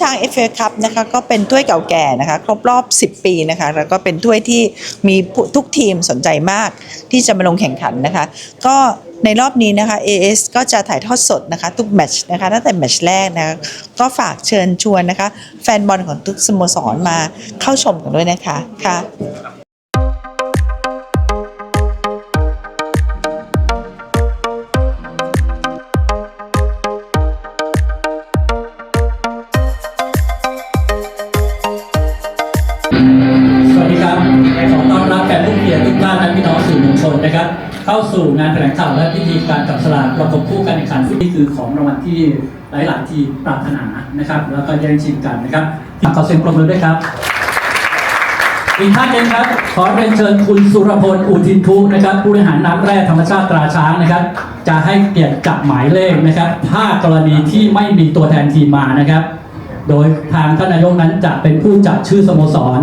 ช้างเอฟเอคัพนะคะก็เป็นถ้วยเก่าแก่นะคะครบรอบ 10 ปีนะคะแล้วก็เป็นถ้วยที่มีทุกทีมสนใจมากที่จะมาลงแข่งขันนะคะ ก็ในรอบนี้นะคะ AS ก็จะถ่ายทอดสดนะคะ ทุกแมตช์นะคะตั้งแต่แมตช์แรกนะคะก็ฝากเชิญชวนนะคะ แฟนบอลของทุกสโมสรมาเข้าชมกันด้วยนะคะค่ะ สู่งานแถลงข่าวและพิธีการจับสลากประกบคู่การแข่งขันนี่คือของรางวัลที่หลาย ๆ ทีปรารถนานะครับ แล้วก็แย่งชิงกันนะครับขอเสียงปรบมือด้วยครับ อีกท่านหนึงครับ ขอเรียนเชิญคุณสุรพลอุทินทุนะครับ ผู้บริหารน้ำแร่ธรรมชาติตราช้างนะครับ จะให้เกียรติจับหมายเลขนะครับ ถ้ากรณีที่ไม่มีตัวแทนทีมมานะครับ โดยทางท่านนายกนั้นจะเป็นผู้จัดชื่อสโมสร